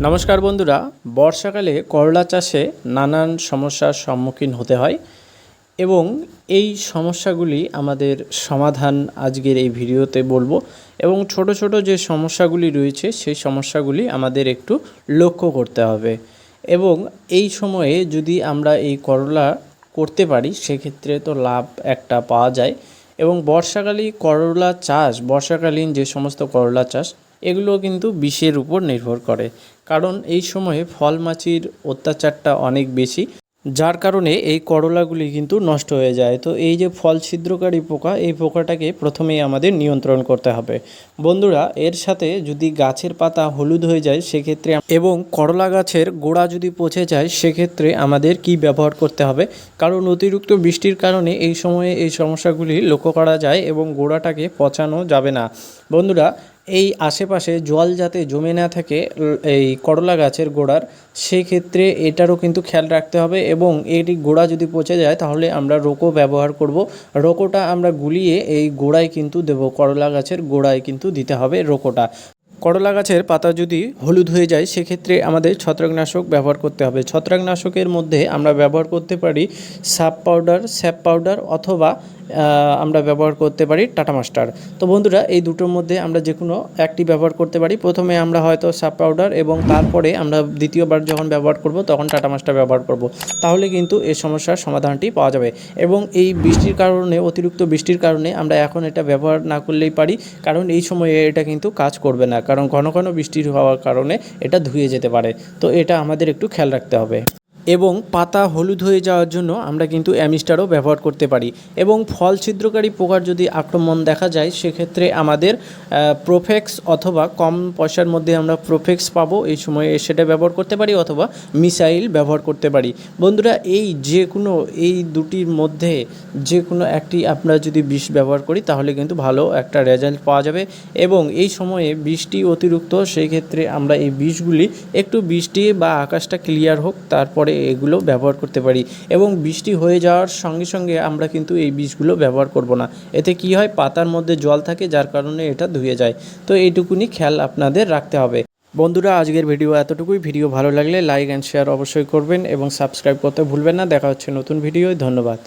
নমস্কার বন্ধুরা, বর্ষাকালে করলা চাষে নানান সমস্যার সম্মুখীন হতে হয় এবং এই সমস্যাগুলি আমাদের সমাধান আজকের এই ভিডিওতে বলব এবং ছোট ছোট যে সমস্যাগুলি রয়েছে সেই সমস্যাগুলি আমাদের একটু লক্ষ্য করতে হবে এবং এই সময়ে যদি আমরা এই করলা করতে পারি, সেক্ষেত্রে তো লাভ একটা পাওয়া যায় এবং বর্ষাকালী করলা চাষ, বর্ষাকালীন যে সমস্ত করলা চাষ এগুলো কিন্তু বিষের উপর নির্ভর করে। কারণ এই সময়ে ফল মাছির অত্যাচারটা অনেক বেশি, যার কারণে এই করলাগুলি কিন্তু নষ্ট হয়ে যায়। তো এই যে ফল ছিদ্রকারী পোকা, এই পোকাটাকে প্রথমেই আমাদের নিয়ন্ত্রণ করতে হবে। বন্ধুরা, এর সাথে যদি গাছের পাতা হলুদ হয়ে যায়, সেক্ষেত্রে এবং করলা গাছের গোড়া যদি পচে যায়, সেক্ষেত্রে আমাদের কি ব্যবহার করতে হবে? কারণ অতিরিক্ত বৃষ্টির কারণে এই সময়ে এই সমস্যাগুলি লক্ষ্য করা যায় এবং গোড়াটাকে পচানো যাবে না। বন্ধুরা এই আশেপাশে জল যাতে জমে না থাকে, এই করলা গাছের গোড়ার, সেক্ষেত্রে এটারও কিন্তু খেয়াল রাখতে হবে এবং এটি গোড়া যদি পচে যায় তাহলে আমরা রোকো ব্যবহার করব। রোকোটা আমরা গুলিয়ে এই গোড়ায় কিন্তু দেব, করলা গাছের গোড়ায় কিন্তু দিতে হবে রোকোটা। করলা গাছের পাতা যদি হলুদ হয়ে যায়, সেক্ষেত্রে আমাদের ছত্রাকনাশক ব্যবহার করতে হবে। ছত্রাকনাশকের মধ্যে আমরা ব্যবহার করতে পারি সাপ পাউডার, স্যাপ পাউডার অথবা আমরা ব্যবহার করতে পারি টাটা মাস্টার। তো বন্ধুরা, এই দুটোর মধ্যে আমরা যে কোনো একটি ব্যবহার করতে পারি। প্রথমে আমরা হয়তো সাপ পাউডার এবং তারপরে আমরা দ্বিতীয়বার যখন ব্যবহার করব, তখন টাটা মাস্টার ব্যবহার করব। তাহলে কিন্তু এই সমস্যার সমাধানটি পাওয়া যাবে। এবং এই বৃষ্টির কারণে, অতিরিক্ত বৃষ্টির কারণে আমরা এখন এটা ব্যবহার না করলেই পারি, কারণ এই সময়ে এটা কিন্তু কাজ করবে না। কারণ ঘন ঘন বৃষ্টি হওয়ার কারণে এটা ধুয়ে যেতে পারে। তো এটা আমাদের একটু খেয়াল রাখতে হবে। এবং পাতা হলুদ হয়ে যাওয়ার জন্য আমরা কিন্তু অ্যামিস্টারও ব্যবহার করতে পারি। এবং ফল ছিদ্রকারী পোকার যদি আক্রমণ দেখা যায়, সেক্ষেত্রে আমাদের প্রোফেক্স অথবা কম পয়সার মধ্যে আমরা প্রোফেক্স পাবো। এই সময়ে সেটা ব্যবহার করতে পারি অথবা মিসাইল ব্যবহার করতে পারি। বন্ধুরা, এই যে কোনো, এই দুটির মধ্যে যে কোনো একটি আমরা যদি বিষ ব্যবহার করি, তাহলে কিন্তু ভালো একটা রেজাল্ট পাওয়া যাবে। এবং এই সময়ে বৃষ্টি অতিরিক্ত সেই ক্ষেত্রে আমরা এই বিষগুলি একটু বৃষ্টি বা আকাশটা ক্লিয়ার হোক, তারপরে এগুলো ব্যবহার করতে পারি এবং বৃষ্টি হয়ে যাওয়ার সঙ্গে সঙ্গে আমরা কিন্তু এই বীজগুলো ব্যবহার করব না। এতে কি হয়? পাতার মধ্যে জল থাকে, যার কারণে এটা ধুয়ে যায়। তো এইটুকুনি খেয়াল আপনাদের রাখতে হবে। বন্ধুরা, আজকের ভিডিও এতটুকুই। ভিডিও ভালো লাগলে লাইক অ্যান্ড শেয়ার অবশ্যই করবেন এবং সাবস্ক্রাইব করতে ভুলবেন না। দেখা হচ্ছে নতুন ভিডিও ধন্যবাদ।